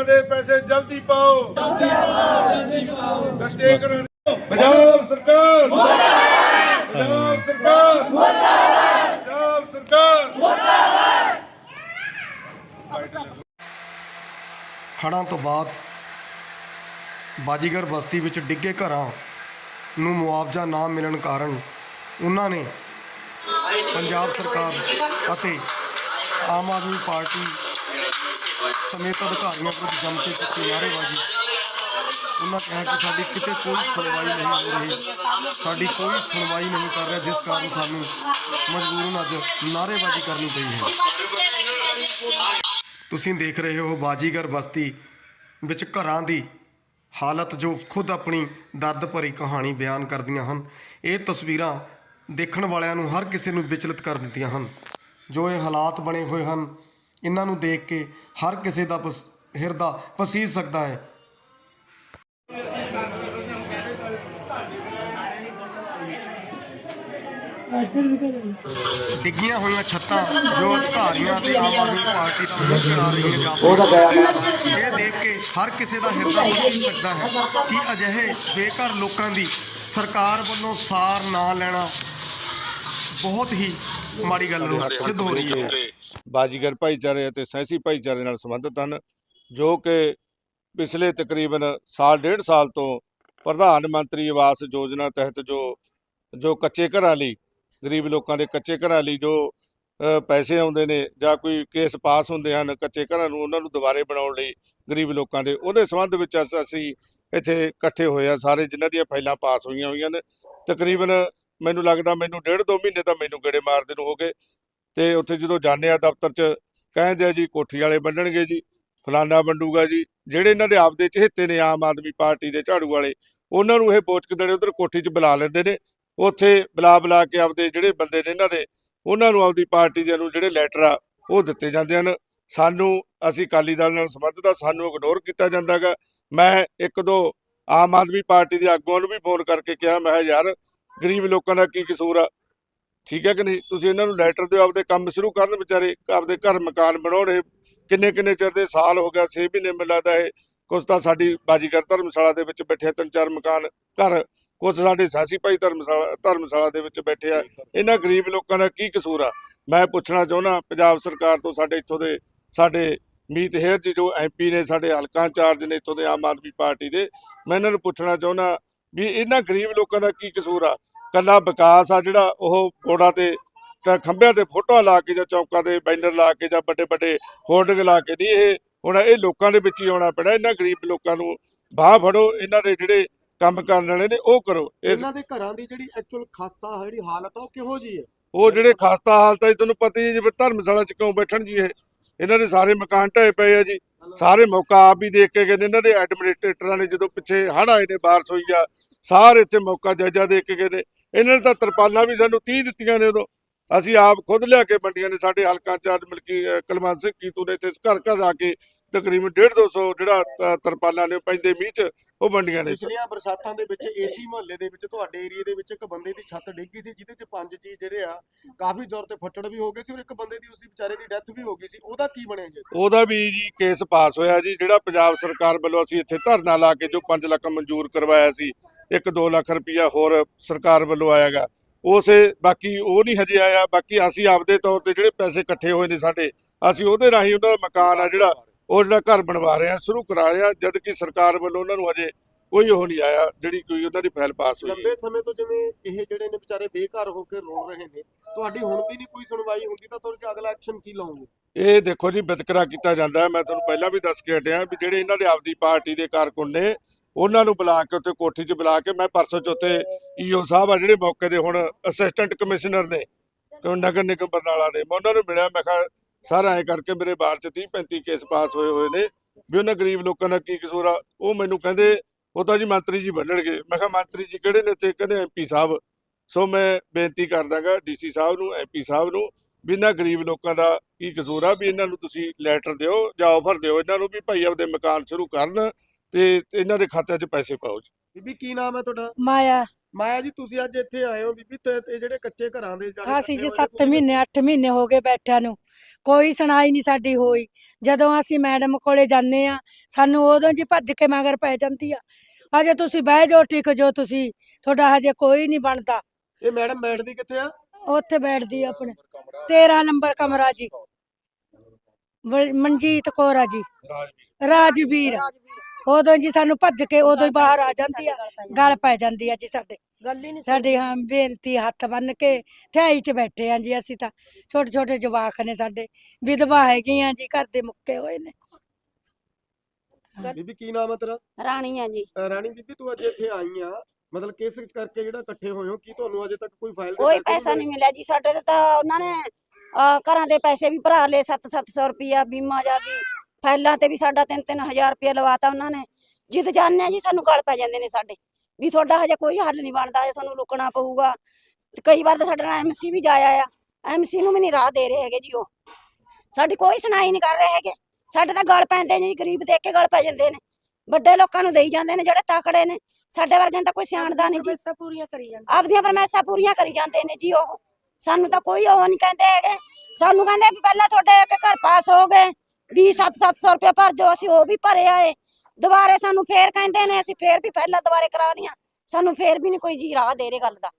ਘਰਾਂ ਦੇ ਪੈਸੇ ਜਲਦੀ ਪਾਓ। ਜਲਦੀ ਪਾਓ ਜਲਦੀ ਪਾਓ ਕੱਚੇ ਘਰਾਂ ਪੰਜਾਬ ਸਰਕਾਰ। ਮੁਰਦਾਬਾਦ ਪੰਜਾਬ ਸਰਕਾਰ। ਮੁਰਦਾਬਾਦ ਪੰਜਾਬ ਸਰਕਾਰ। ਹੜ੍ਹਾਂ ਤੋਂ ਬਾਅਦ ਬਾਜੀਗਰ ਬਸਤੀ ਵਿੱਚ ਡਿੱਗੇ ਘਰਾਂ ਨੂੰ ਮੁਆਵਜ਼ਾ ਨਾ ਮਿਲਣ ਕਾਰਨ ਉਹਨਾਂ ਨੇ ਪੰਜਾਬ ਸਰਕਾਰ ਅਤੇ ਆਮ ਆਦਮੀ ਪਾਰਟੀ ਸਮੇਤ ਅਧਿਕਾਰੀਆਂ ਵਿਰੁੱਧ ਜੰਮ ਕੇ ਕੀਤੀ ਨਾਅਰੇਬਾਜ਼ੀ। ਉਹਨਾਂ ਕਿਹਾ ਕਿ ਸਾਡੀ ਕਿਤੇ ਕੋਈ ਸੁਣਵਾਈ ਨਹੀਂ ਹੋ ਰਹੀ। ਸਾਡੀ ਕੋਈ ਸੁਣਵਾਈ ਨਹੀਂ ਕਰ ਰਿਹਾ, ਜਿਸ ਕਾਰਨ ਸਾਨੂੰ ਮਜਬੂਰਨ ਅੱਜ ਨਾਅਰੇਬਾਜ਼ੀ ਕਰਨੀ ਪਈ ਹੈ। ਤੁਸੀਂ ਦੇਖ ਰਹੇ ਹੋ ਬਾਜੀਗਰ ਬਸਤੀ ਵਿੱਚ ਘਰਾਂ ਦੀ ਹਾਲਤ ਜੋ ਖੁਦ ਆਪਣੀ ਦਰਦ ਭਰੀ ਕਹਾਣੀ ਬਿਆਨ ਕਰਦੀਆਂ ਹਨ। ਇਹ ਤਸਵੀਰਾਂ ਦੇਖਣ ਵਾਲਿਆਂ ਨੂੰ ਹਰ ਕਿਸੇ ਨੂੰ ਵਿਚਲਿਤ ਕਰ ਦਿੱਤੀਆਂ ਹਨ। ਜੋ ਇਹ ਹਾਲਾਤ ਬਣੇ ਹੋਏ ਹਨ ਇਹਨਾਂ ਨੂੰ ਦੇਖ ਕੇ ਹਰ ਕਿਸੇ ਦਾ ਪਸ- ਹਿਰਦਾ ਪਸੀਜ ਸਕਦਾ ਹੈ। ਡਿੱਗੀਆਂ ਹੋਈਆਂ ਛੱਤਾਂ ਜੋ ਅਧਿਕਾਰੀਆਂ ਤੇ ਆਮ ਆਦਮੀ ਪਾਰਟੀ ਕਰਾ ਰਹੀਆਂ ਜਾਪਦੀਆਂ ਇਹ ਦੇਖ ਕੇ ਹਰ ਕਿਸੇ ਦਾ ਹਿਰਦਾ ਪਸੀਜ ਸਕਦਾ ਹੈ ਕਿ ਅਜਿਹੇ ਬੇਘਰ ਲੋਕਾਂ ਦੀ ਸਰਕਾਰ ਵੱਲੋਂ ਸਾਰ ਨਾ ਲੈਣਾ ਬਹੁਤ ਹੀ ਮਾੜੀ ਗੱਲ ਸਿੱਧ ਹੋ ਰਹੀ ਹੈ। ਬਾਜੀਗਰ ਭਾਈਚਾਰੇ ਅਤੇ ਸੈਂਸੀ ਭਾਈਚਾਰੇ ਨਾਲ ਸੰਬੰਧਿਤ ਹਨ, ਜੋ ਕਿ ਪਿਛਲੇ ਤਕਰੀਬਨ ਸਾਲ, ਡੇਢ ਸਾਲ ਤੋਂ ਪ੍ਰਧਾਨ ਮੰਤਰੀ ਆਵਾਸ ਯੋਜਨਾ ਤਹਿਤ ਜੋ ਜੋ ਕੱਚੇ ਘਰਾਂ ਲਈ, ਗਰੀਬ ਲੋਕਾਂ ਦੇ ਕੱਚੇ ਘਰਾਂ ਲਈ ਜੋ ਪੈਸੇ ਆਉਂਦੇ ਨੇ ਜਾਂ ਕੋਈ ਕੇਸ ਪਾਸ ਹੁੰਦੇ ਹਨ ਕੱਚੇ ਘਰਾਂ ਨੂੰ, ਉਹਨਾਂ ਨੂੰ ਦੁਬਾਰੇ ਬਣਾਉਣ ਲਈ ਗਰੀਬ ਲੋਕਾਂ ਦੇ, ਉਹਦੇ ਸੰਬੰਧ ਵਿੱਚ ਅਸ- ਅਸੀਂ ਇੱਥੇ ਇਕੱਠੇ ਹੋਏ ਆ ਸਾਰੇ, ਜਿਨ੍ਹਾਂ ਦੀਆਂ ਫਾਈਲਾਂ ਪਾਸ ਹੋਈਆਂ ਹੋਈਆਂ ਨੇ। ਤਕਰੀਬਨ ਮੈਨੂੰ ਲੱਗਦਾ ਮੈਨੂੰ ਡੇਢ ਦੋ ਮਹੀਨੇ ਤਾਂ ਮੈਨੂੰ ਗੇੜੇ ਮਾਰਦੇ ਨੂੰ ਹੋ ਗਏ। ਤੇ ਉੱਥੇ ਜਦੋਂ ਜਾਂਦੇ ਆ ਦਫ਼ਤਰ 'ਚ, ਕਹਿੰਦੇ ਆ ਜੀ ਕੋਠੀ ਵਾਲੇ ਵੰਡਣਗੇ ਜੀ, ਫਲਾਨਾ ਵੰਡੂਗਾ ਜੀ। ਜਿਹੜੇ ਇਹਨਾਂ ਦੇ ਆਪਦੇ ਚਹੇਤੇ ਨੇ ਆਮ ਆਦਮੀ ਪਾਰਟੀ ਦੇ ਝਾੜੂ ਵਾਲੇ, ਉਹਨਾਂ ਨੂੰ ਇਹ ਪੋਚਕ ਦੇਣੇ, ਉਧਰ ਕੋਠੀ 'ਚ ਬੁਲਾ ਲੈਂਦੇ ਨੇ। ਉੱਥੇ ਬੁਲਾ ਬੁਲਾ ਕੇ ਆਪਦੇ ਜਿਹੜੇ ਬੰਦੇ ਨੇ ਇਹਨਾਂ ਦੇ, ਉਹਨਾਂ ਨੂੰ ਆਪਦੀ ਪਾਰਟੀ ਦੇ ਨੂੰ ਜਿਹੜੇ ਲੈਟਰ ਆ, ਉਹ ਦਿੱਤੇ ਜਾਂਦੇ ਹਨ। ਸਾਨੂੰ, ਅਸੀਂ ਅਕਾਲੀ ਦਲ ਨਾਲ ਸੰਬੰਧਿਤ ਆ, ਸਾਨੂੰ ਇਗਨੋਰ ਕੀਤਾ ਜਾਂਦਾਗਾ ਮੈਂ ਇੱਕ ਦੋ ਆਮ ਆਦਮੀ ਪਾਰਟੀ ਦੇ ਆਗੂਆਂ ਨੂੰ ਵੀ ਫੋਨ ਕਰਕੇ ਕਿਹਾ, ਮੈਂ ਕਿਹਾ, ਯਾਰ, ਗਰੀਬ ਲੋਕਾਂ ਦਾ ਕੀ ਕਸੂਰ ਆ? ਠੀਕ ਹੈ ਕਿ ਨਹੀਂ? ਤੁਸੀਂ ਇਹਨਾਂ ਨੂੰ ਲੈਟਰ ਦਿਓ ਆਪਦੇ ਕੰਮ ਸ਼ੁਰੂ ਕਰਨ ਵਿਚਾਰੇ ਆਪਦੇ ਘਰ ਮਕਾਨ ਬਣਾਉਣ। ਇਹ ਕਿੰਨੇ ਕਿੰਨੇ ਚਿਰ ਦੇ? ਸਾਲ ਹੋ ਗਿਆ 6 ਮਹੀਨੇ ਮਿਲਦਾ ਇਹ। ਕੁਛ ਤਾਂ ਸਾਡੀ ਬਾਜੀਗਰ ਧਰਮਸ਼ਾਲਾ ਦੇ ਵਿੱਚ ਬੈਠੇ ਆ, ਤਿੰਨ ਚਾਰ ਮਕਾਨ ਘਰ। ਕੁਛ ਸਾਡੇ ਸਾਸੀ ਭਾਈ ਧਰਮਸ਼ਾਲਾ ਧਰਮਸ਼ਾਲਾ ਦੇ ਵਿੱਚ ਬੈਠੇ ਆ। ਇਹਨਾਂ ਗਰੀਬ ਲੋਕਾਂ ਦਾ ਕੀ ਕਸੂਰ ਆ? ਮੈਂ ਪੁੱਛਣਾ ਚਾਹੁੰਦਾ ਪੰਜਾਬ ਸਰਕਾਰ ਤੋਂ ਸਾਡੇ ਇੱਥੋਂ ਦੇ ਸਾਡੇ ਮੀਤ ਹੇਰ ਜੀ ਜੋ ਐਮਪੀ ਨੇ ਸਾਡੇ ਹਲਕਾ ਇੰਚਾਰਜ ਨੇ ਇੱਥੋਂ ਦੇ ਆਮ ਆਦਮੀ ਪਾਰਟੀ ਦੇ ਮੈਂ ਇਹਨਾਂ ਨੂੰ ਪੁੱਛਣਾ ਚਾਹੁੰਦਾ ਵੀ ਇਹਨਾਂ ਗਰੀਬ ਲੋਕਾਂ ਦਾ ਕੀ ਕਸੂਰ ਆ? ਕੱਲਾ ਵਿਕਾਸ ਆ ਜਿਹੜਾ ਉਹ ਬੋਰਡਾਂ ਤੇ ਤਾਂ ਖੰਭਿਆਂ ਤੇ ਫੋਟੋਆਂ ਲਾ ਕੇ ਜਾਂ ਚੌਕਾਂ ਤੇ ਬੈਨਰ ਲਾ ਕੇ ਜਾਂ ਵੱਡੇ ਵੱਡੇ ਹੋਰਡਿੰਗ ਲਾ ਕੇ ਨਹੀਂ ਇਹ ਹੁਣ ਇਹ ਲੋਕਾਂ ਦੇ ਵਿੱਚ ਹੀ ਆਉਣਾ ਪੈਣਾ ਇਹਨਾਂ ਗਰੀਬ ਲੋਕਾਂ ਨੂੰ ਬਾਹ ਫੜੋ ਇਹਨਾਂ ਦੇ ਜਿਹੜੇ ਕੰਮ ਕਰਨ ਵਾਲੇ ਨੇ ਉਹ ਕਰੋ। ਇਹਨਾਂ ਦੇ ਘਰਾਂ ਦੀ ਜਿਹੜੀ ਐਕਚੁਅਲ ਖਾਸਾ ਜਿਹੜੀ ਹਾਲਤ ਆ ਉਹ ਕਿਹੋ ਜੀ ਹੈ? ਉਹ ਜਿਹੜੇ ਖਸਤਾ ਹਾਲਤ ਹੈ ਤੁਹਾਨੂੰ ਪਤਾ ਹੀ ਜਿਵੇਂ ਧਰਮਸ਼ਾਲਾ ਚ ਕਿਉਂ ਬੈਠਣ ਜੀ ਇਹ? ਇਹਨਾਂ ਦੇ ਸਾਰੇ ਮਕਾਨ ਢਏ ਪਏ ਆ ਜੀ ਸਾਰੇ ਮੌਕਾ ਆਪ ਹੀ ਦੇਖ ਕੇ ਗਏ ਨੇ ਇਹਨਾਂ ਦੇ ਐਡਮਿਨਿਸਟ੍ਰੇਟਰਾਂ ਨੇ ਜਦੋਂ ਪਿੱਛੇ ਹੜ੍ਹ ਆਏ ਨੇ ਬਾਰਿਸ਼ ਹੋਈ ਆ ਸਾਰੇ ਇੱਥੇ ਮੌਕਾ ਜਾਇਜ਼ਾ ਦੇਖ ਕੇ ਗਏ ਨੇ। ਇਹਨਾਂ ਨੇ ਤਾਂ ਤਰਪਾਲਾਂ ਵੀ ਸਾਨੂੰ 30 ਦਿੱਤੀਆਂ ਨੇ ਉਦੋਂ। ਅਸੀਂ ਆਪ ਖੁਦ ਲਿਆ ਕੇ ਵੰਡੀਆਂ ਨੇ ਸਾਡੇ ਹਲਕਾ ਚਾਰਜ ਮਲਕੀ ਕੁਲਵੰਤ ਸਿੰਘ ਕੀਤੂ ਨੇ ਇੱਥੇ ਘਰ ਘਰ ਆ ਕੇ ਤਕਰੀਬਨ 1.5 200 ਜਿਹੜਾ ਤਰਪਾਲਾਂ ਨੇ ਪੈਂਦੇ ਮੀਂਹ ਚ ਉਹ ਵੰਡੀਆਂ ਨੇ। ਪਿਛਲੀਆਂ ਬਰਸਾਤਾਂ ਦੇ ਵਿੱਚ ਏਸੀ ਮੁਹੱਲੇ ਦੇ ਵਿੱਚ ਤੁਹਾਡੇ ਏਰੀਆ ਦੇ ਵਿੱਚ ਇੱਕ ਬੰਦੇ ਦੀ ਛੱਤ ਡਿੱਗੀ ਸੀ ਜਿਹਦੇ ਚ ਪੰਜ ਜੀ ਜਿਹੜੇ ਆ ਕਾਫੀ ਦੌਰ ਤੇ ਫੱਟੜ ਵੀ ਹੋ ਗਏ ਸੀ ਔਰ ਇੱਕ ਬੰਦੇ ਦੀ ਉਸਦੀ ਵਿਚਾਰੇ ਦੀ ਡੈਥ ਵੀ ਹੋ ਗਈ ਸੀ। ਉਹਦਾ ਕੀ ਬਣਿਆ ਜੀ? ਉਹਦਾ ਵੀ ਜੀ ਕੇਸ ਪਾਸ ਹੋਇਆ ਜੀ ਜਿਹੜਾ ਪੰਜਾਬ ਸਰਕਾਰ ਵੱਲੋਂ ਅਸੀਂ ਇੱਥੇ ਧਰਨਾ ਲਾ ਕੇ ਜੋ 5 ਲੱਖ ਮਨਜ਼ੂਰ ਕਰਵਾਇਆ ਸੀ ਇੱਕ 2 ਲੱਖ ਰੁਪਇਆ ਹੋਰ ਸਰਕਾਰ ਵੱਲੋਂ ਆਇਆਗਾ। ਉਸੇ ਬਾਕੀ ਉਹ ਨਹੀਂ ਹਜੇ ਆਇਆ। ਬਾਕੀ ਅਸੀਂ ਆਪਦੇ ਤੌਰ ਤੇ ਜਿਹੜੇ ਪੈਸੇ ਇਕੱਠੇ ਹੋਏ ਨੇ ਸਾਡੇ ਅਸੀਂ ਉਹਦੇ ਰਾਹੀਂ ਉਹਨਾਂ ਦਾ ਮਕਾਨ ਆ ਜਿਹੜਾ ਉਹ ਜਿਹੜਾ ਘਰ ਬਣਵਾ ਰਹੇ ਆ ਸ਼ੁਰੂ ਕਰਾ ਰਹੇ ਆ ਜਦ ਕਿ ਸਰਕਾਰ ਵੱਲੋਂ ਉਹਨਾਂ ਨੂੰ ਹਜੇ ਕੋਈ ਉਹ ਨਹੀਂ ਆਇਆ ਜਿਹੜੀ ਕੋਈ ਉਹਨਾਂ ਦੀ ਫਾਈਲ ਪਾਸ ਹੋਈ ਲੰਬੇ ਸਮੇਂ ਤੋਂ ਜਿਵੇਂ ਇਹ ਜਿਹੜੇ ਨੇ ਵਿਚਾਰੇ ਬੇਘਰ ਹੋ ਕੇ ਰੋ ਰਹੇ ਨੇ ਤੁਹਾਡੀ ਹੁਣ ਵੀ ਨਹੀਂ ਕੋਈ ਸੁਣਵਾਈ ਹੁੰਦੀ ਤਾਂ ਤੁਸੀਂ ਅਗਲਾ ਐਕਸ਼ਨ ਕੀ ਲਓਗੇ? ਇਹ ਦੇਖੋ ਜੀ ਵਿਤਕਰਾ ਕੀਤਾ ਜਾਂਦਾ ਮੈਂ ਤੁਹਾਨੂੰ ਪਹਿਲਾਂ ਵੀ ਦੱਸ ਕੇ ਹਟਿਆ ਵੀ ਜਿਹੜੇ ਇਹਨਾਂ ਦੇ ਆਪਦੀ ਪਾਰਟੀ ਦੇ ਕਾਰਕੁਨ ਨੇ ਉਹਨਾਂ ਨੂੰ ਬੁਲਾ ਕੇ ਉੱਥੇ ਕੋਠੀ 'ਚ ਬੁਲਾ ਕੇ ਮੈਂ ਪਰਸੋਂ ਚੌਥੇ ਈਓ ਸਾਹਿਬ ਆ ਜਿਹੜੇ ਮੌਕੇ ਦੇ ਹੁਣ ਅਸਿਸਟੈਂਟ ਕਮਿਸ਼ਨਰ ਨੇ ਕਿ ਨਗਰ ਨਿਗਮ ਬਰਨਾਲਾ ਦੇ। ਮੈਂ ਉਹਨਾਂ ਨੂੰ ਮਿਲਿਆ, ਮੈਂ ਕਿਹਾ, ਸਰ, ਐਂ ਕਰਕੇ ਮੇਰੇ ਬਾਰ 'ਚ 30 35 ਕੇਸ ਪਾਸ ਹੋਏ ਹੋਏ ਨੇ, ਵੀ ਉਹਨਾਂ ਗਰੀਬ ਲੋਕਾਂ ਦਾ ਕੀ ਕਸੂਰ ਆ? ਉਹ ਮੈਨੂੰ ਕਹਿੰਦੇ, ਉਹ ਤਾਂ ਜੀ ਮੰਤਰੀ ਜੀ ਬਣਨਗੇ। ਮੈਂ ਕਿਹਾ, ਮੰਤਰੀ ਜੀ ਕਿਹੜੇ ਨੇ ਤੇ ਕਹਿੰਦੇ ਐਮਪੀ ਸਾਹਿਬ। ਸੋ ਮੈਂ ਬੇਨਤੀ ਕਰਦਾਗਾ ਡੀਸੀ ਸਾਹਿਬ ਨੂੰ ਐਮਪੀ ਸਾਹਿਬ ਨੂੰ, ਵੀ ਇਹਨਾਂ ਗਰੀਬ ਲੋਕਾਂ ਦਾ ਕੀ ਕਸੂਰ ਆ, ਵੀ ਇਹਨਾਂ ਨੂੰ ਤੁਸੀਂ ਲੈਟਰ ਦਿਓ ਜਾਂ ਆਫਰ ਦਿਓ। ਇਹਨਾਂ ਨੂੰ ਵੀ ਭਾਈ ਆਪਦੇ ਮਕਾਨ ਸ਼ੁਰੂ ਕਰਨ ਤੇ ਇਹਨਾਂ ਦੇ ਖਾਤਿਆਂ 'ਚ ਪੈਸੇ ਪਾਓ ਜੀ। ਬੀਬੀ ਕੀ ਨਾਮ ਹੈ ਤੁਹਾਡਾ? ਮਾਇਆ। ਮਾਇਆ ਜੀ ਤੁਸੀਂ ਅੱਜ ਇੱਥੇ ਆਏ ਹੋ ਬੀਬੀ ਤੇ ਤੇ ਜਿਹੜੇ ਕੱਚੇ ਘਰਾਂ ਦੇ ਜਿਹੜੇ ਅਸੀਂ ਜੀ ਕੱਚੇ ਹੋਏ 7 ਤੁਸੀਂ ਮਹੀਨੇ 8 ਮਹੀਨੇ ਹੋ ਗਏ ਬੈਠਿਆਂ ਨੂੰ। ਕੋਈ ਸੁਣਾਈ ਨਹੀਂ ਸਾਡੀ ਹੋਈ। ਜਦੋਂ ਅਸੀਂ ਮੈਡਮ ਕੋਲੇ ਜਾਂਦੇ ਆ ਸਾਨੂੰ ਉਦੋਂ ਜੀ ਭੱਜ ਕੇ ਮਗਰ ਪੈ ਜਾਂਦੀ ਆ। ਅਜੇ ਤੁਸੀਂ ਬਹਿ ਜਾਓ ਟਿਕ ਜੋ ਤੁਸੀਂ। ਤੁਹਾਡਾ ਹਜੇ ਕੋਈ ਨਹੀਂ ਬਣਦਾ। ਇਹ ਮੈਡਮ ਬੈਠਦੀ ਕਿੱਥੇ ਆ? ਉੱਥੇ ਬੈਠਦੀ ਆ ਆਪਣੇ। 13 ਨੰਬਰ ਕਮਰਾ ਜੀ। ਵ- ਮਨਜੀਤ ਕੌਰ ਆ ਜੀ। ਰਾਜਵੀਰ। ਉਦੋਂ ਜੀ ਸਾਨੂੰ ਭੱਜ ਕੇ ਉਦੋਂ ਹੀ ਬਾਹਰ ਆ ਜਾਂਦੀ ਆ ਗਲ ਪੈ ਜਾਂਦੀ ਆ ਜੀ ਸਾਡੇ। ਗੱਲ ਹੀ ਨਹੀਂ ਸਾਡੀ ਹਾਂ ਬੇਨਤੀ ਹੱਥ ਬੰਨ ਕੇ ਥਿਆਈ 'ਚ ਬੈਠੇ ਆਂ ਜੀ ਅਸੀਂ ਤਾਂ। ਛੋਟੇ ਛੋਟੇ ਜਵਾਕ ਨੇ ਸਾਡੇ ਵਿਧਵਾ ਹੈਗੀਆਂ ਜੀ ਘਰ ਦੇ ਮੁੱਕੇ ਹੋਏ ਨੇ। ਬੀਬੀ ਕੀ ਨਾਮ ਹੈ ਤੇਰਾ? ਰਾਣੀ ਆ ਜੀ। ਅ, ਰਾਣੀ ਬੀਬੀ ਤੂੰ ਅੱਜ ਇੱਥੇ ਆਈ ਆ। ਮਤਲਬ ਕਿਸ ਕਰਕੇ ਜਿਹੜਾ ਇਕੱਠੇ ਹੋਏ ਹੋ? ਕੀ ਤੁਹਾਨੂੰ ਅਜੇ ਤੱਕ ਕੋਈ ਫਾਈਲ ਕੋਈ ਪੈਸਾ ਨਹੀਂ ਮਿਲਿਆ ਜੀ। ਸਾਡੇ ਤੇ ਤਾਂ ਉਹਨਾਂ ਨੇ ਅਹ, ਘਰਾਂ ਦੇ ਪੈਸੇ ਵੀ ਭਰਾ ਲਏ 7-700 ਰੁਪਿਆ ਬੀਮਾ ਜਾ ਵੀ ਫਾਈਲਾਂ ਤੇ ਵੀ ਸਾਡਾ 3-3000 ਰੁਪਿਆ ਲਵਾਤਾ ਉਹਨਾਂ ਨੇ। ਜਿੱਦ ਜਾਣਦੇ ਆ ਜੀ ਸਾਨੂੰ ਗਲ ਪੈ ਜਾਂਦੇ ਨੇ ਸਾਡੇ। ਵੀ ਤੁਹਾਡਾ ਹਜੇ ਕੋਈ ਹੱਲ ਨਹੀਂ ਬਣਦਾ ਹਜੇ ਤੁਹਾਨੂੰ ਰੁਕਣਾ ਪਊਗਾ। ਕਈ ਵਾਰ ਤਾਂ ਸਾਡੇ ਨਾਲ ਐਮਸੀ ਵੀ ਜਾਇਆ ਆ। ਐਮਸੀ ਨੂੰ ਵੀ ਨਹੀਂ ਰਾਹ ਦੇ ਰਹੇ ਹੈਗੇ ਜੀ ਉਹ। ਸਾਡੀ ਕੋਈ ਸੁਣਾਈ ਨਹੀਂ ਕਰ ਰਹੇ ਹੈਗੇ। ਸਾਡੇ ਤਾਂ ਗਲ ਪੈਂਦੇ ਨੇ ਜੀ ਗਰੀਬ ਦੇਖ ਕੇ ਗਲ ਪੈ ਜਾਂਦੇ ਨੇ। ਵੱਡੇ ਲੋਕਾਂ ਨੂੰ ਦੇਈ ਜਾਂਦੇ ਨੇ ਜਿਹੜੇ ਤਕੜੇ ਨੇ। ਸਾਡੇ ਵਰਗਿਆਂ ਤਾਂ ਕੋਈ ਸਿਆਣਦਾ ਨਹੀਂ ਜੀ। ਪੈਸਾ ਪੂਰੀਆਂ ਕਰੀ ਜਾਂਦੇ ਆਪਦੀਆਂ ਫਰਮੈਸ਼ਾਂ ਪੂਰੀਆਂ ਕਰੀ ਜਾਂਦੇ ਨੇ ਜੀ ਉਹ। ਸਾਨੂੰ ਤਾਂ ਕੋਈ ਉਹ ਨਹੀਂ ਕਹਿੰਦੇ ਹੈਗੇ। ਸਾਨੂੰ ਕਹਿੰਦੇ ਵੀ ਪਹਿਲਾਂ ਤੁਹਾਡੇ ਇੱਕ ਘਰ ਪਾਸ ਹੋ ਗਏ। 20 700 ਰੁਪਏ ਭਰ ਜੋ ਅਸੀਂ ਉਹ ਵੀ ਭਰੇ ਆਏ। ਦੁਬਾਰੇ ਸਾਨੂੰ ਫੇਰ ਕਹਿੰਦੇ ਨੇ ਅਸੀਂ ਫੇਰ ਵੀ ਪਹਿਲਾਂ ਦੁਬਾਰੇ ਕਰਾ ਰਹੀਆਂ ਸਾਨੂੰ ਫੇਰ ਵੀ ਨਹੀਂ ਕੋਈ ਜੀ ਰਾਹ ਦੇ ਰੇ ਗੱਲ ਦਾ।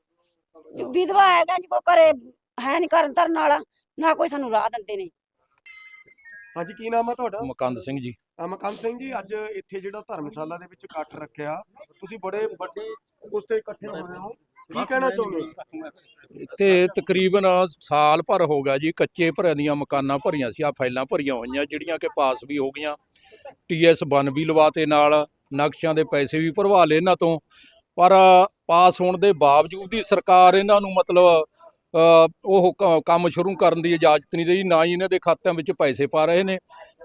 ਵਿਧਵਾ ਹੈਗਾ ਜੀ ਕੋ ਘਰੇ ਹੈ ਨਹੀਂ ਕਰਨ ਧਰਨ ਵਾਲਾ ਨਾ ਕੋਈ ਸਾਨੂੰ ਰਾਹ ਦਿੰਦੇ ਨੇ। ਹਾਂਜੀ ਕੀ ਨਾਮ ਹੈ ਤੁਹਾਡਾ? ਮੁਕੰਦ ਸਿੰਘ ਜੀ। ਅ, ਮਕੰਦ ਸਿੰਘ ਜੀ ਅੱਜ ਇੱਥੇ ਜਿਹੜਾ ਧਰਮਸ਼ਾਲਾ ਦੇ ਵਿੱਚ ਇਕੱਠ ਰੱਖਿਆ ਤੁਸੀਂ ਬੜੇ ਵੱਡੇ ਉਸ ਤੇ ਇਕੱਠੇ ਹੋਏ ਹੋ। ਕੀ ਕਹਿਣਾ ਚਾਹੁੰਦੇ ਹੋ ਇੱਥੇ ਤਕਰੀਬਨ ਸਾਲ ਭਰ ਹੋ ਗਿਆ ਜੀ ਕੱਚੇ ਭਰਿਆਂ ਦੀਆਂ ਮਕਾਨਾਂ ਭਰੀਆਂ ਸੀ ਆ ਫਾਈਲਾਂ ਭਰੀਆਂ ਹੋਈਆਂ ਜਿਹੜੀਆਂ ਕਿ ਪਾਸ ਵੀ ਹੋ ਗਈਆਂ। ਟੀਐਸ 1 ਵੀ ਲਵਾਤੇ ਨਾਲ ਨਕਸ਼ਿਆਂ ਦੇ ਪੈਸੇ ਵੀ ਭਰਵਾ ਲਏ ਇਹਨਾਂ ਤੋਂ। ਪਰ ਪਾਸ ਹੋਣ ਦੇ ਬਾਵਜੂਦ ਹੀ ਸਰਕਾਰ ਇਹਨਾਂ ਨੂੰ ਮਤਲਬ ਅ, ਉਹ ਕ- ਕੰਮ ਸ਼ੁਰੂ ਕਰਨ ਦੀ ਇਜਾਜ਼ਤ ਨਹੀਂ ਦੇਈ ਨਾ ਹੀ ਇਹਨਾਂ ਦੇ ਖਾਤਿਆਂ ਵਿੱਚ ਪੈਸੇ ਪਾ ਰਹੇ ਨੇ।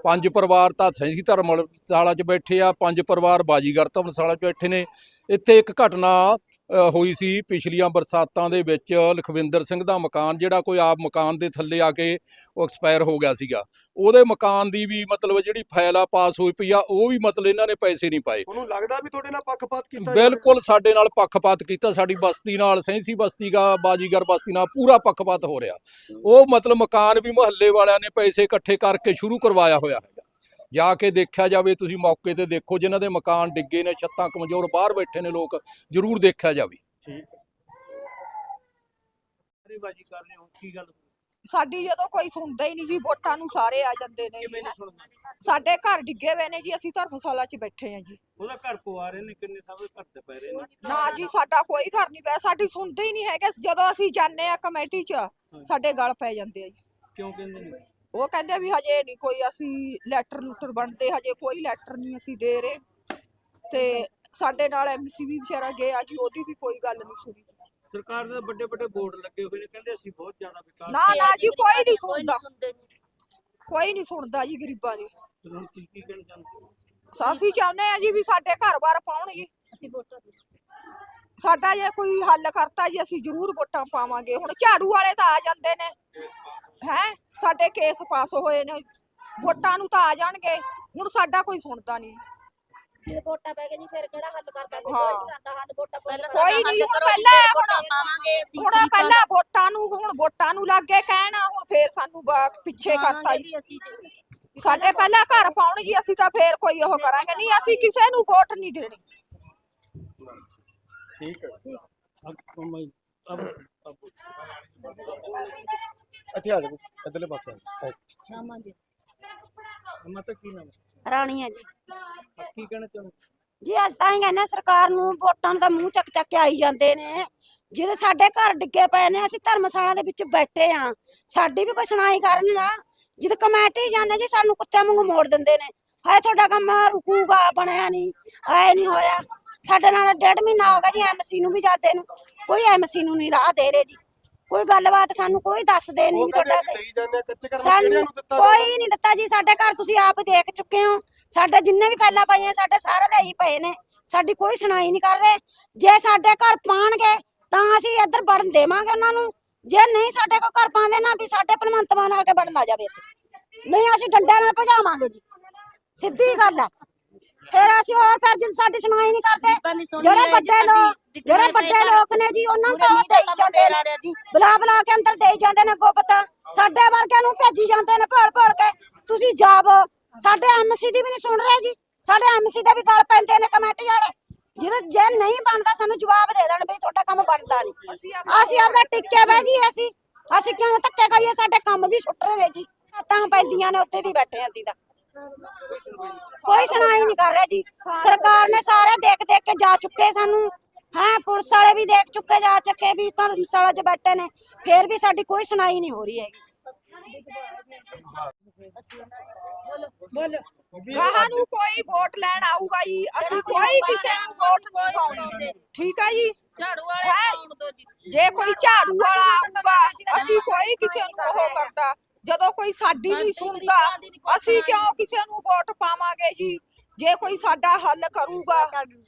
ਪੰਜ ਪਰਿਵਾਰ ਤਾਂ ਸੈਂਸੀ ਧਰਮਸ਼ਾਲਾ 'ਚ ਬੈਠੇ ਆ ਪੰਜ ਪਰਿਵਾਰ ਬਾਜੀਗਰ ਧਰਮਸ਼ਾਲਾ 'ਚ ਬੈਠੇ ਨੇ। ਇੱਥੇ ਇੱਕ ਘਟਨਾ ਹੋਈ ਸੀ ਪਿਛਲੀਆਂ ਬਰਸਾਤਾਂ ਦੇ ਵਿੱਚ ਲਖਵਿੰਦਰ ਸਿੰਘ ਦਾ ਮਕਾਨ ਜਿਹੜਾ ਕੋਈ ਆਪ ਮਕਾਨ ਦੇ ਥੱਲੇ ਆ ਕੇ ਉਹ ਐਕਸਪਾਇਰ ਹੋ ਗਿਆ ਸੀਗਾ। ਉਹਦੇ ਮਕਾਨ ਦੀ ਵੀ ਮਤਲਬ ਜਿਹੜੀ ਫਾਈਲ ਆ ਪਾਸ ਹੋਈ ਪਈ ਆ ਉਹ ਵੀ ਮਤਲਬ ਇਹਨਾਂ ਨੇ ਪੈਸੇ ਨਹੀਂ ਪਾਏ। ਤੁਹਾਨੂੰ ਲੱਗਦਾ ਵੀ ਤੁਹਾਡੇ ਨਾਲ ਪੱਖਪਾਤ ਕੀਤਾ? ਬਿਲਕੁਲ ਸਾਡੇ ਨਾਲ ਪੱਖਪਾਤ ਕੀਤਾ ਸਾਡੀ ਬਸਤੀ ਨਾਲ ਸੈਂਸੀ ਬਸਤੀ ਦਾ ਬਾਜੀਗਰ ਬਸਤੀ ਨਾਲ ਪੂਰਾ ਪੱਖਪਾਤ ਹੋ ਰਿਹਾ। ਉਹ ਮਤਲਬ ਮਕਾਨ ਵੀ ਮੁਹੱਲੇ ਵਾਲਿਆਂ ਨੇ ਪੈਸੇ ਇਕੱਠੇ ਕਰਕੇ ਸ਼ੁਰੂ ਕਰਵਾਇਆ ਹੋਇਆ ਹੈਗਾ ਜਾ ਕੇ ਦੇਖਿਆ ਜਾਵੇ ਤੁਸੀਂ ਮੌਕੇ ਤੇ ਦੇਖੋ ਜਿਨ੍ਹਾਂ ਦੇ ਮਕਾਨ ਡਿੱਗੇ ਨੇ ਛੱਤਾਂ ਕਮਜ਼ੋਰ ਬਾਹਰ ਬੈਠੇ ਨੇ ਲੋਕ ਜ਼ਰੂਰ ਦੇਖਿਆ ਜਾਵੇ। ਠੀਕ ਬਾਜੀ ਕਰ ਰਹੇ ਹੋ ਕੀ ਗੱਲ ਸਾਡੀ ਜਦੋਂ ਕੋਈ ਸੁਣਦਾ ਹੀ ਨਹੀਂ ਜੀ ਵੋਟਾਂ ਨੂੰ ਸਾਰੇ ਆ ਜਾਂਦੇ ਨੇ ਕਿਵੇਂ ਜੀ। ਨਹੀਂ ਸੁਣਦਾ? ਸਾਡੇ ਘਰ ਡਿੱਗੇ ਹੋਏ ਨੇ ਜੀ ਅਸੀਂ ਧਰਮਸ਼ਾਲਾ 'ਚ ਬੈਠੇ ਆ ਜੀ। ਉਹਦਾ ਘਰ ਪਵਾ ਰਹੇ ਨੇ ਕਿੰਨੇ ਸਭ ਦੇ ਘਰ ਤੇ ਪੈ ਰਹੇ ਨੇ? ਨਾ ਜੀ ਸਾਡਾ ਕੋਈ ਘਰ ਨਹੀਂ ਪਿਆ ਸਾਡੀ ਸੁਣਦੇ ਹੀ ਨਹੀਂ ਹੈਗੇ। ਜਦੋਂ ਅਸੀਂ ਜਾਂਦੇ ਆ ਕਮੇਟੀ 'ਚ ਸਾਡੇ ਗਲ ਪੈ ਜਾਂਦੇ ਆ ਜੀ। ਕਿਉਂ ਕਹਿੰਦੇ ਨੇ? ਉਹ ਕਹਿੰਦੇ ਵੀ ਹਜੇ ਨਹੀਂ ਕੋਈ ਅਸੀਂ ਲੈਟਰ ਲੂਟਰ ਬਣਦੇ ਹਜੇ ਕੋਈ ਲੈਟਰ ਨਹੀਂ ਅਸੀਂ ਦੇ ਰਹੇ। ਤੇ ਸਾਡੇ ਨਾਲ ਐਮਸੀ ਵੀ ਵਿਚਾਰਾ ਗਿਆ ਜੀ ਉਹਦੀ ਵੀ ਕੋਈ ਗੱਲ ਨਹੀਂ ਸੁਣੀ। ਸਰਕਾਰ ਦੇ ਵੱਡੇ ਵੱਡੇ ਬੋਰਡ ਲੱਗੇ ਹੋਏ ਨੇ ਕਹਿੰਦੇ ਅਸੀਂ ਬਹੁਤ ਜ਼ਿਆਦਾ ਵਿਕਾਸ ਨਾ ਨਾ ਜੀ ਕੋਈ ਨਹੀਂ ਸੁਣਦਾ। ਕੋਈ ਨਹੀਂ ਸੁਣਦਾ ਜੀ ਗਰੀਬਾਂ ਦੀ। ਕਹਿਣਾ ਚਾਹੁੰਦੇ ਹੋ? ਅਸੀਂ ਚਾਹੁੰਦੇ ਆ ਜੀ ਵੀ ਸਾਡੇ ਘਰ-ਬਾਰ ਪਾਉਣ ਜੀ। ਅਸੀਂ ਵੋਟਾਂ ਸਾਡਾ ਜੇ ਕੋਈ ਹੱਲ ਕਰਤਾ ਜੀ ਅਸੀਂ ਜ਼ਰੂਰ ਵੋਟਾਂ ਪਾਵਾਂਗੇ। ਹੁਣ ਝਾੜੂ ਵਾਲੇ ਤਾਂ ਆ ਜਾਂਦੇ ਨੇ। ਹੈ? ਸਾਡੇ ਕੇਸ ਪਾਸ ਹੋਏ ਨੇ। ਵੋਟਾਂ ਨੂੰ ਤਾਂ ਆ ਜਾਣਗੇ। ਹੁਣ ਸਾਡਾ ਕੋਈ ਸੁਣਦਾ ਨਹੀਂ। ਜੇ ਵੋਟਾਂ ਪੈ ਗਏ ਜੀ ਫਿਰ ਕਿਹੜਾ ਹੱਲ ਕਰਦਾ ਕੋਈ ਹਾਂ। ਨਹੀਂ ਕਰਦਾ ਹੱਲ ਵੋਟਾਂ ਕੋਈ ਨਹੀਂ। ਹੁਣ ਪਹਿਲਾਂ ਹੁਣ ਪਾਵਾਂਗੇ ਅਸੀਂ ਹੁਣ ਪਹਿਲਾਂ ਵੋਟਾਂ ਨੂੰ ਹੁਣ ਵੋਟਾਂ ਨੂੰ ਲੱਗੇ ਕਹਿਣ ਹੁਣ ਫੇਰ ਸਾਨੂੰ ਪਿੱਛੇ ਕਰਤਾ ਜੀ ਸਾਡੇ ਪਹਿਲਾਂ ਘਰ ਪਾਉਣ ਜੀ ਅਸੀਂ ਤਾਂ ਫੇਰ ਕੋਈ ਉਹ ਕਰਾਂਗੇ। ਨਹੀਂ ਅਸੀਂ ਕਿਸੇ ਨੂੰ ਵੋਟ ਨਹੀਂ ਦੇਣੀ। ਠੀਕ ਹੈ। ਅਬ ਮੈਂ ਅਬ ਅਬ ਇੱਥੇ ਆ ਜਾਓ ਇੱਧਰਲੇ ਪਾਸੇ ਆ ਜਾਓ। ਮਤਲਬ ਕੀ ਨਾਮ ਹੈ? ਰਾਣੀ ਆ ਜੀ। ਆਪ ਕੀ ਕਹਿਣਾ ਚਾਹੁੰਦੇ ਜੀ ਅੱਜ ਤਾਂ ਹੀ ਕਹਿੰਦੇ ਹਾਂ ਸਰਕਾਰ ਨੂੰ ਵੋਟਾਂ ਦਾ ਮੂੰਹ ਚੱਕ ਚੱਕ ਕੇ ਆਈ ਜਾਂਦੇ ਨੇ। ਜਿਹਦੇ ਸਾਡੇ ਘਰ ਡਿੱਗੇ ਪਏ ਨੇ ਅਸੀਂ ਧਰਮਸ਼ਾਲਾ ਦੇ ਵਿੱਚ ਬੈਠੇ ਆ ਸਾਡੀ ਵੀ ਕੋਈ ਸੁਣਾਈ ਕਰਨ ਨਾ। ਜਦ ਕਮੇਟੀ ਜਾਂਦੇ ਜੀ ਸਾਨੂੰ ਕੁੱਤਿਆਂ ਵਾਂਗੂ ਮੋੜ ਦਿੰਦੇ ਨੇ। ਹਾਏ ਤੁਹਾਡਾ ਕੰਮ ਰੁਕੂਗਾ ਬਣਿਆ ਨਹੀਂ। ਆਏ ਨਹੀਂ ਹੋਇਆ। ਸਾਡੇ ਨਾਲ ਡੇਢ ਮਹੀਨਾ ਹੋ ਗਿਆ ਜੀ ਐਮਸੀ ਨੂੰ ਵੀ ਜਾਂਦੇ ਨੂੰ। ਕੋਈ ਐਮਸੀ ਨੂੰ ਨਹੀਂ ਰਾਹ ਦੇ ਰਹੇ ਜੀ। ਕੋਈ ਗੱਲਬਾਤ ਸਾਨੂੰ ਕੋਈ ਦੱਸਦੇ ਨਹੀਂ ਤੁਹਾਡਾ ਆ ਸਾਨੂੰ ਕੋਈ ਨਹੀਂ ਦਿੱਤਾ ਜੀ। ਸਾਡੇ ਘਰ ਤੁਸੀਂ ਆਪ ਦੇਖ ਚੁੱਕੇ ਹੋ। ਸਾਡੇ ਜਿੰਨੇ ਵੀ ਫੈਲਾ ਪਈਆਂ ਸਾਡੇ ਸਾਰੇ ਦੇ ਹੀ ਪਏ ਨੇ। ਸਾਡੀ ਕੋਈ ਸੁਣਾਈ ਨਹੀਂ ਕਰ ਰਹੇ। ਜੇ ਸਾਡੇ ਘਰ ਪਾਣਗੇ ਤਾਂ ਅਸੀਂ ਇੱਧਰ ਵੜਨ ਦੇਵਾਂਗੇ ਉਹਨਾਂ ਨੂੰ। ਜੇ ਨਹੀਂ ਸਾਡੇ ਕੋਲ ਘਰ ਪਾਉਂਦੇ ਨਾ ਵੀ ਸਾਡੇ ਭਲਵੰਤ ਮਾਨ ਆ ਕੇ ਵੜਨ ਲਾ ਜਾਵੇ ਇੱਥੇ। ਨਹੀਂ ਅਸੀਂ ਡੰਡਿਆਂ ਨਾਲ ਭਜਾਵਾਂਗੇ ਜੀ। ਸਿੱਧੀ ਗੱਲ ਹੈ ਫਿਰ ਅਸੀਂ ਹੋਰ ਫਿਰ ਜਦ ਸਾਡੀ ਸੁਣਾਈ ਨਹੀਂ ਕਰਦੇ ਜਿਹੜੇ ਵੱਡੇ ਲੋਕ ਜਿਹੜੇ ਵੱਡੇ ਲੋਕ ਨੇ ਜੀ ਉਹਨਾਂ ਨੂੰ ਤਾਂ ਉਹ ਦੇਈ ਜਾਂਦੇ ਨੇ। ਬੁਲਾ ਬੁਲਾ ਕੇ ਅੰਦਰ ਦੇਈ ਜਾਂਦੇ ਨੇ ਗੁਪਤ। ਸਾਡੇ ਵਰਗਿਆਂ ਨੂੰ ਭੇਜੀ ਜਾਂਦੇ ਨੇ ਭੋਲ ਭੋਲ ਕੇ। ਤੁਸੀਂ ਜਾਵੋ। ਸਾਡੇ ਐਮਸੀ ਦੀ ਵੀ ਨਹੀਂ ਸੁਣ ਰਹੇ ਜੀ। ਸਾਡੇ ਐਮਸੀ ਦੇ ਵੀ ਗੱਲ ਪੈਂਦੇ ਨੇ ਕਮੇਟੀ ਵਾਲੇ। ਜਦੋਂ ਜੇ ਨਹੀਂ ਬਣਦਾ ਸਾਨੂੰ ਜਵਾਬ ਦੇ ਦੇਣ ਵੀ ਤੁਹਾਡਾ ਕੰਮ ਬਣਦਾ ਨਹੀਂ। ਅਸੀਂ ਆਪਦਾ ਟਿੱਕੇ ਵੇ ਜੀ ਅਸੀਂ। ਅਸੀਂ ਕਿਉਂ ਧੱਕੇ ਖਾਈਏ? ਸਾਡੇ ਕੰਮ ਵੀ ਛੁੱਟ ਰਹੇ ਜੀ। ਤਾਂ ਪੈਂਦੀਆਂ ਨੇ ਉੱਥੇ ਦੀ ਬੈਠੇ ਅਸੀਂ ਤਾਂ। ਕੋਈ ਸੁਣਾਈ ਨਹੀਂ ਕਰ ਰਿਹਾ ਜੀ ਸਰਕਾਰ ਨੇ ਸਾਰੇ ਦੇਖ ਦੇਖ ਕੇ ਜਾ ਚੁੱਕੇ ਸਾਨੂੰ ਹਾਂ ਪੁਲਿਸ ਵਾਲੇ ਵੀ ਦੇਖ ਚੁੱਕੇ ਜਾ ਚੱਕੇ ਵੀ ਧਰਮਸ਼ਾਲਾ 'ਚ ਬੈਠੇ ਨੇ ਫੇਰ ਵੀ ਸਾਡੀ ਕੋਈ ਸੁਣਾਈ ਨਹੀਂ ਹੋ ਰਹੀ ਹੈਗੀ ਬੋਲੋ ਗਾਹਾਂ ਨੂੰ ਕੋਈ ਵੋਟ ਲੈਣ ਆਊਗਾ ਜੀ ਅਸੀਂ ਕੋਈ ਕਿਸੇ ਨੂੰ ਵੋਟ ਨਹੀਂ ਪਾਉਣੀ ਠੀਕ ਹੈ ਜੀ ਝਾੜੂ ਵਾਲੇ ਹੈਂ? ਪਾਉਣ ਦੋ ਜੀ ਜੇ ਕੋਈ ਝਾੜੂ ਵਾਲਾ ਆਊਗਾ ਅਸੀਂ ਕੋਈ ਕਿਸੇ ਨੂੰ ਉਹ ਕਰਦਾ ਜਦੋਂ ਕੋਈ ਸਾਡੀ ਨਹੀਂ ਸੁਣਦਾ ਅਸੀਂ ਕਿਉਂ ਕਿਸੇ ਨੂੰ ਵੋਟ ਪਾਵਾਂਗੇ ਜੀ? ਜੇ ਕੋਈ ਸਾਡਾ ਹੱਲ ਕਰੂਗਾ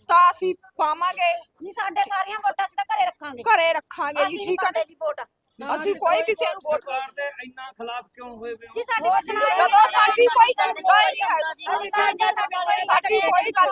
ਤਾਂ ਅਸੀਂ ਪਾਵਾਂਗੇ। ਨਹੀਂ ਸਾਡੇ ਸਾਰੀਆਂ ਵੋਟਾਂ ਅਸੀਂ ਤਾਂ ਘਰੇ ਰੱਖਾਂਗੇ। ਘਰੇ ਰੱਖਾਂਗੇ ਜੀ ਠੀਕ ਹੈ ਜੀ ਵੋਟ। ਅਸੀਂ ਕੋਈ ਕਿਸੇ ਨੂੰ ਵੋਟ ਸਰਕਾਰ ਦੇ ਇੰਨਾ ਖਿਲਾਫ ਕਿਉਂ ਹੋਏ ਵੇ ਹੋ? ਜੀ ਸਾਡੀ ਕੋਈ ਸੁਣਾਈ ਜਦੋਂ ਸਾਡੀ ਕੋਈ ਸੁਣਦਾ ਹੀ ਨਹੀਂ ਹੈ। ਸਾਡੀ ਕੋਈ ਗੱਲ